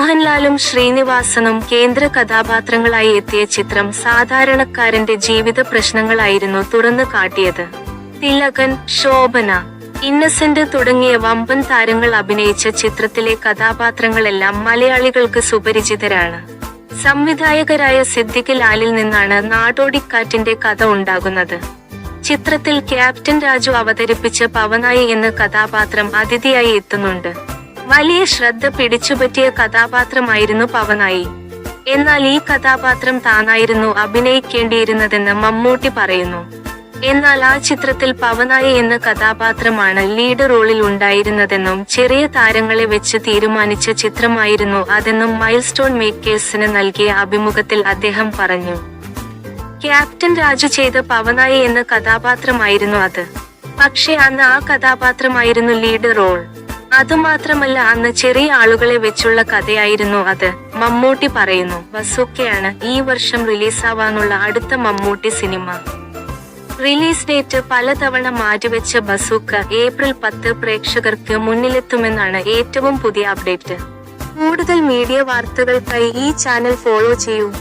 മോഹൻലാലും ശ്രീനിവാസനും കേന്ദ്ര കഥാപാത്രങ്ങളായി എത്തിയ ചിത്രം സാധാരണക്കാരന്റെ ജീവിത പ്രശ്നങ്ങളായിരുന്നു തുറന്നു കാട്ടിയത്. തിലകൻ ശോഭന ഇന്നസെന്റ് തുടങ്ങിയ വമ്പൻ താരങ്ങൾ അഭിനയിച്ച ചിത്രത്തിലെ കഥാപാത്രങ്ങളെല്ലാം മലയാളികൾക്ക് സുപരിചിതരാണ്. സംവിധായകരായ സിദ്ദിഖ് ലാലിൽ നിന്നാണ് നാടോടിക്കാറ്റിന്റെ കഥ ഉണ്ടാകുന്നത്. ചിത്രത്തിൽ ക്യാപ്റ്റൻ രാജു അവതരിപ്പിച്ച പവനായി എന്ന കഥാപാത്രം അതിഥിയായി എത്തുന്നുണ്ട്. വലിയ ശ്രദ്ധ പിടിച്ചുപറ്റിയ കഥാപാത്രമായിരുന്നു പവനായി. എന്നാൽ ഈ കഥാപാത്രം താനായിരുന്നു അഭിനയിക്കേണ്ടിയിരുന്നതെന്ന് മമ്മൂട്ടി പറയുന്നു. എന്നാൽ ആ ചിത്രത്തിൽ പവനായി എന്ന കഥാപാത്രമാണ് ലീഡ് റോളിൽ ഉണ്ടായിരുന്നതെന്നും ചെറിയ താരങ്ങളെ വെച്ച് തീരുമാനിച്ച ചിത്രമായിരുന്നു അതെന്നും മൈൽസ്റ്റോൺ മേക്കേഴ്സിന് നൽകിയ അഭിമുഖത്തിൽ അദ്ദേഹം പറഞ്ഞു. ക്യാപ്റ്റൻ രാജു ചെയ്ത പവനായി എന്ന കഥാപാത്രമായിരുന്നു അത്. പക്ഷെ അന്ന് ആ കഥാപാത്രമായിരുന്നു ലീഡ് റോൾ. അതുമാത്രമല്ല അന്ന് ചെറിയ ആളുകളെ വെച്ചുള്ള കഥയായിരുന്നു അത്. മമ്മൂട്ടി പറയുന്നു ബസൂക്കയാണ് ഈ വർഷം റിലീസാവാനുള്ള അടുത്ത മമ്മൂട്ടി സിനിമ. റിലീസ് ഡേറ്റ് പലതവണ മാറ്റിവെച്ച ബസൂക്ക ഏപ്രിൽ പത്ത് പ്രേക്ഷകർക്ക് മുന്നിലെത്തുമെന്നാണ് ഏറ്റവും പുതിയ അപ്ഡേറ്റ്. കൂടുതൽ മീഡിയ വാർത്തകൾക്കായി ഈ ചാനൽ ഫോളോ ചെയ്യൂ.